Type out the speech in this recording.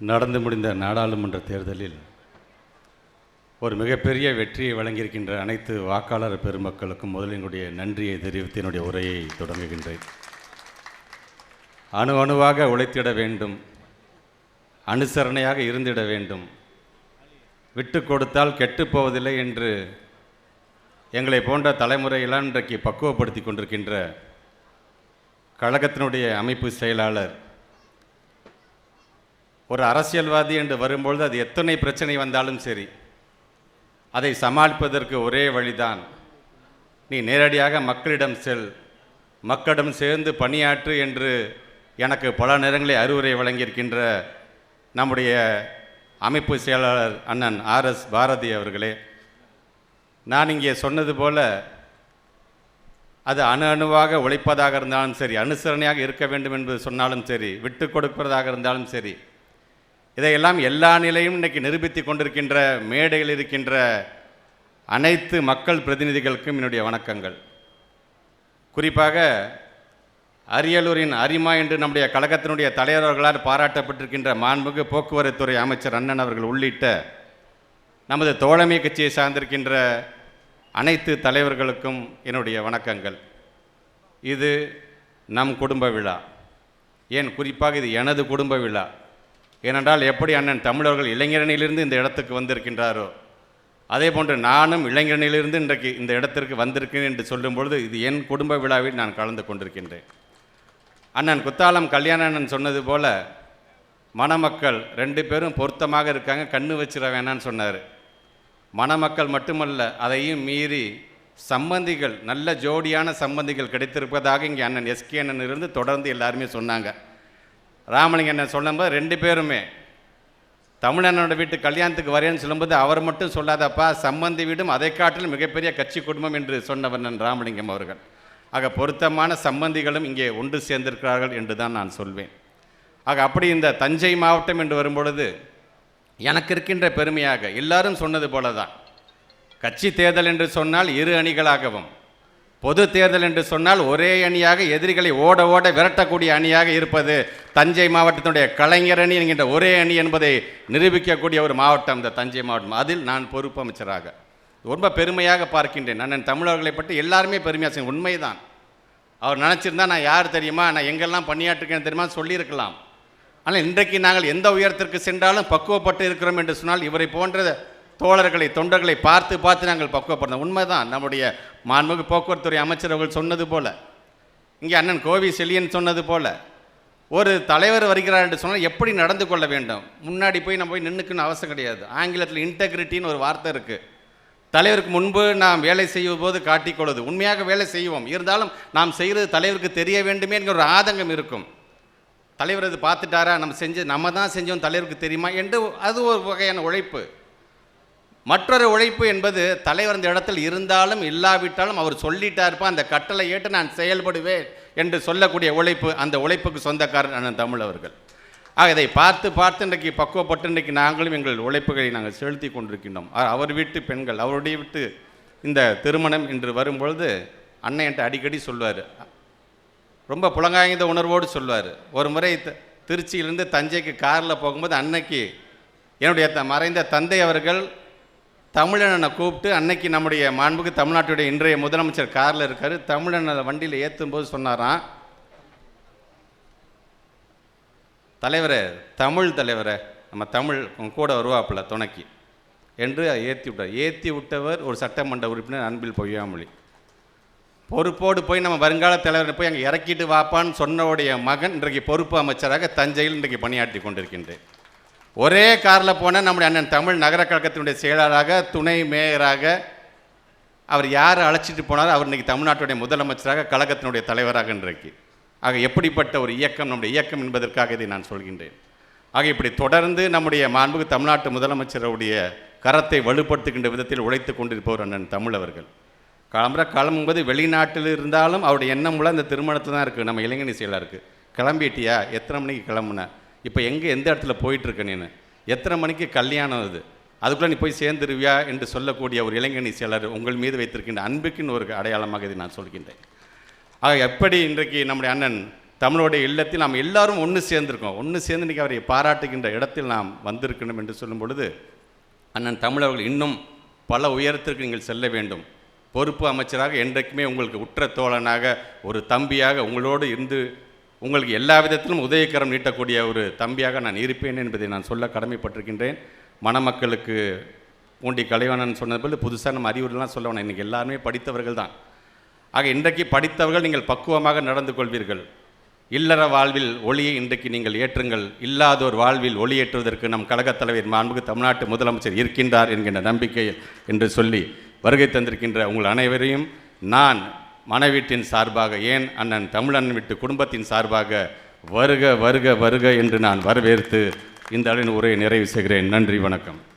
நடந்து முடிந்த நாடாளுமன்ற தேர்தலில் ஒரு மிகப்பெரிய வெற்றியை வழங்கியிருக்கின்ற அனைத்து வாக்காளர் பெருமக்களுக்கும் முதலில் என்னுடைய நன்றியை தெரிவித்து என்னுடைய உரையை தொடங்குகின்றேன். அணு அணுவாக உழைத்திட வேண்டும் அனுசரணையாக இருந்திட வேண்டும் விட்டு கொடுத்தால் கெட்டுப்போவதில்லை என்று எங்களை போன்ற தலைமுறையெல்லாம் இன்றைக்கு பக்குவப்படுத்தி கொண்டிருக்கின்ற கழகத்தினுடைய அமைப்பு செயலாளர் ஒரு அரசியல்வாதி என்று வரும்பொழுது அது எத்தனை பிரச்சனை வந்தாலும் சரி அதை சமாளிப்பதற்கு ஒரே வழிதான். நீ நேரடியாக மக்களிடம் செல் மக்களிடம் சேர்ந்து பணியாற்று என்று எனக்கு பல நேரங்களில் அறிவுரை வழங்கியிருக்கின்ற நம்முடைய அமைப்பு செயலாளர் அண்ணன் ஆர்எஸ் பாரதி அவர்களே நான் இங்கே சொன்னது போல அது அணு அணுவாக உழைப்பதாக இருந்தாலும் சரி அனுசரணையாக இருக்க வேண்டும் என்று சொன்னாலும் சரி விட்டு கொடுப்பதாக இருந்தாலும் சரி இதையெல்லாம் எல்லா நிலையும் இன்றைக்கி நிரூபித்து கொண்டிருக்கின்ற மேடையில் இருக்கின்ற அனைத்து மக்கள் பிரதிநிதிகளுக்கும் என்னுடைய வணக்கங்கள். குறிப்பாக அரியலூரின் அரிமா என்று நம்முடைய கழகத்தினுடைய தலைவர்களால் பாராட்டப்பட்டிருக்கின்ற மாண்புமிகு போக்குவரத்துறை அமைச்சர் அண்ணன் அவர்கள் உள்ளிட்ட நமது தோழமை கட்சியை சார்ந்திருக்கின்ற அனைத்து தலைவர்களுக்கும் என்னுடைய வணக்கங்கள். இது நம் குடும்ப விழா. ஏன்? குறிப்பாக இது எனது குடும்ப விழா. ஏனென்றால் எப்படி அண்ணன் தமிழர்கள் இளைஞரணியிலிருந்து இந்த இடத்துக்கு வந்திருக்கின்றாரோ அதே போன்று நானும் இளைஞரணியிலிருந்து இன்றைக்கு இந்த இடத்திற்கு வந்திருக்கேன் என்று சொல்லும் பொழுது இது என் குடும்ப விழாவில் நான் கலந்து கொண்டிருக்கின்றேன். அண்ணன் குத்தாலம் கல்யாண அண்ணன் சொன்னது போல மணமக்கள் ரெண்டு பேரும் பொருத்தமாக இருக்காங்க கண்ணு வச்சிட வேணான்னு சொன்னார். மணமக்கள் மட்டுமல்ல அதையும் மீறி சம்பந்திகள் நல்ல ஜோடியான சம்பந்திகள் கிடைத்திருப்பதாக இங்கே அண்ணன் எஸ்கே அண்ணன் இருந்து தொடர்ந்து எல்லாருமே சொன்னாங்க. ராமலிங்க அண்ணன் சொல்லும்போது ரெண்டு பேருமே. தமிழனோட வீட்டு கல்யாணத்துக்கு வரேன்னு சொல்லும்போது அவர் மட்டும் சொல்லாதப்பா சம்பந்தி வீடும் அதை காட்டிலும் மிகப்பெரிய கட்சி குடும்பம் என்று சொன்னவண்ணன் ராமலிங்கம் அவர்கள். ஆக பொருத்தமான சம்பந்திகளும் இங்கே ஒன்று சேர்ந்திருக்கிறார்கள் என்று தான் நான் சொல்வேன். ஆக அப்படி இந்த தஞ்சை மாவட்டம் என்று வரும்பொழுது எனக்கு இருக்கின்ற பெருமையாக எல்லாரும் சொன்னது போல தான் கட்சி தேர்தல் என்று சொன்னால் இரு அணிகளாகவும் பொது தேர்தல் என்று சொன்னால் ஒரே அணியாக எதிரிகளை ஓட ஓட விரட்டக்கூடிய அணியாக இருப்பது தஞ்சை மாவட்டத்தினுடைய கலைஞர் அணி என்கின்ற ஒரே அணி என்பதை நிரூபிக்கக்கூடிய ஒரு மாவட்டம் இந்த தஞ்சை மாவட்டம். அதில் நான் பொறுப்பு அமைச்சராக. ரொம்ப பெருமையாக பார்க்கின்றேன். நான் தமிழர்களை பற்றி எல்லாருமே பெருமையாக செய்யும் உண்மைதான். அவர் நினச்சிருந்தா நான் யார் தெரியுமா? நான் எங்கெல்லாம் பணியாற்றுக்கேன் தெரியுமா? சொல்லியிருக்கலாம். ஆனால் இன்றைக்கு நாங்கள் எந்த உயரத்திற்கு சென்றாலும் பக்குவப்பட்டு இருக்கிறோம் என்று சொன்னால் இவரை போன்ற தோழர்களை தொண்டர்களை பார்த்து பார்த்து நாங்கள் பக்குவப்படுறோம் உண்மைதான் நம்முடைய மாண்புமிகு போக்குவரத்துறை அமைச்சர் அவர்கள் சொன்னது போல. இங்கே அண்ணன் கோவி செல்லியன் சொன்னது போல. ஒரு தலைவர் வருகிறார் என்று சொன்னால் எப்படி நடந்து கொள்ள வேண்டும்? முன்னாடி போய் நம்ம போய் நின்றுக்குன்னு அவசியம் கிடையாது. ஆங்கிலத்தில் இன்டெகிரிட்டின்னு ஒரு வார்த்தை இருக்குது தலைவருக்கு முன்பு நாம் வேலை செய்யும் போது காட்டிக்கொள்வது உண்மையாக வேலை செய்வோம். இருந்தாலும் நாம் செய்கிறது தலைவருக்கு தெரிய வேண்டுமே என்கிற ஒரு ஆதங்கம் இருக்கும். தலைவர் இது பார்த்துட்டாரா? நம்ம செஞ்சு நம்ம தான் செஞ்சோம் தலைவருக்கு தெரியுமா? என்று அது ஒரு வகையான உழைப்பு. மற்றொரு உழைப்பு என்பது தலைவர் இந்த இடத்தில் இருந்தாலும் இல்லாவிட்டாலும் அவர் சொல்லிட்டாருப்பா அந்த கட்டளை ஏற்று நான் செயல்படுவேன் என்று சொல்லக்கூடிய உழைப்பு அந்த உழைப்புக்கு சொந்தக்காரர் அண்ணன் தமிழ் அவர்கள். ஆக இதை பார்த்து பார்த்து இன்றைக்கு பக்குவப்பட்டு இன்றைக்கு நாங்களும் எங்கள் உழைப்புகளை நாங்கள் செலுத்தி கொண்டிருக்கின்றோம். அவர் வீட்டு பெண்கள் அவருடைய வீட்டு இந்த திருமணம் என்று வரும்பொழுது அண்ணன் என்கிட்ட அடிக்கடி சொல்லுவார் ரொம்ப புலங்காய்ந்த உணர்வோடு சொல்லுவார் ஒரு முறை த- திருச்சியிலிருந்து தஞ்சைக்கு காரில் போகும்போது அன்னைக்கு என்னுடைய த மறைந்த தந்தை அவர்கள் தமிழனை கூப்பிட்டு அன்னைக்கு நம்முடைய மாண்புக்கு தமிழ்நாட்டுடைய இன்றைய முதலமைச்சர் காரில் இருக்கார். தமிழனை வண்டியில் ஏற்றும் போது சொன்னாராம் தலைவரே தமிழ் தலைவரே நம்ம தமிழ் உங்க கூட வருவாப்புல துணைக்கு என்று ஏற்றி விட்டார். ஏற்றி விட்டவர் ஒரு சட்டமன்ற உறுப்பினர் அன்பில் பொய்யாமொழி. பொறுப்போடு போய் நம்ம வருங்கால தலைவரை போய் அங்கே இறக்கிட்டு வாப்பான்னு சொன்னவுடைய மகன் இன்றைக்கு பொறுப்பு அமைச்சராக தஞ்சையில் இன்றைக்கு பணியாற்றி கொண்டிருக்கின்றேன். ஒரே காரில் போன நம்முடைய அண்ணன் தமிழ் நகர கழகத்தினுடைய செயலாளராக துணை மேயராக அவர் யார் அழைச்சிட்டு போனாரோ அவர் இன்றைக்கி தமிழ்நாட்டுடைய முதலமைச்சராக கழகத்தினுடைய தலைவராக இன்றைக்கு. ஆக எப்படிப்பட்ட ஒரு இயக்கம் நம்முடைய இயக்கம் என்பதற்காக இதை நான் சொல்கின்றேன். ஆக இப்படி தொடர்ந்து நம்முடைய மாண்புக்கு தமிழ்நாட்டு முதலமைச்சருடைய கரத்தை வலுப்படுத்துகின்ற விதத்தில் உழைத்து கொண்டிருப்பவர் அண்ணன் தமிழ் அவர்கள். கிளம்புற கிளம்பும்போது வெளிநாட்டில் இருந்தாலும் அவருடைய எண்ணம் உள்ள இந்த திருமணத்தில் தான் இருக்குது நம்ம இளைஞனி செயலாக இருக்குது கிளம்பிட்டியா? எத்தனை மணிக்கு கிளம்புனேன் இப்போ எங்கே எந்த இடத்துல போயிட்டுருக்க நீ எத்தனை மணிக்கு கல்யாணம் அது அதுக்குள்ளே நீ போய் சேர்ந்துருவியா என்று சொல்லக்கூடிய ஒரு இளைஞனி செயலர் உங்கள் மீது வைத்திருக்கின்ற அன்புக்குன்னு ஒரு அடையாளமாக இதை நான் சொல்கின்றேன். ஆக எப்படி இன்றைக்கு நம்முடைய அண்ணன் தமிழோடைய இல்லத்தில் நாம் எல்லாரும் ஒன்று சேர்ந்திருக்கோம். ஒன்று சேர்ந்து இன்றைக்கி அவரை பாராட்டுகின்ற இடத்தில் நாம் வந்திருக்கணும் என்று சொல்லும் பொழுது அண்ணன் தமிழர்கள் இன்னும் பல உயரத்திற்கு நீங்கள் செல்ல வேண்டும். பொறுப்பு அமைச்சராக என்றைக்குமே உங்களுக்கு உற்ற தோழனாக ஒரு தம்பியாக உங்களோடு இருந்து உங்களுக்கு எல்லா விதத்திலும் உதயக்கரம் நீட்டக்கூடிய ஒரு தம்பியாக நான் இருப்பேன் என்பதை நான் சொல்ல கடமைப்பட்டிருக்கின்றேன். மணமக்களுக்கு பூண்டி கலைவாணன் சொன்னது போல் புதுசாக நம்ம அறிவுரைலாம் சொல்ல வேணாம். இன்றைக்கி எல்லாருமே படித்தவர்கள் தான். ஆக இன்றைக்கு படித்தவர்கள் நீங்கள் பக்குவமாக நடந்து கொள்வீர்கள். இல்லற வாழ்வில் ஒளியை இன்றைக்கு நீங்கள் ஏற்றுங்கள். இல்லாதோர் வாழ்வில் ஒளியேற்றுவதற்கு நம் கழகத் தலைவர் மாண்புக்கு தமிழ்நாட்டு முதலமைச்சர் இருக்கின்றார் என்கின்ற நம்பிக்கையில் என்று சொல்லி வருகை தந்திருக்கின்ற உங்கள் அனைவரையும் நான் மனைவீட்டின் சார்பாக ஏன் அண்ணன் தமிழன் வீட்டு குடும்பத்தின் சார்பாக வருக வருக வருக என்று நான் வரவேற்று இந்த அளவின் உரையை நிறைவு செய்கிறேன். நன்றி வணக்கம்.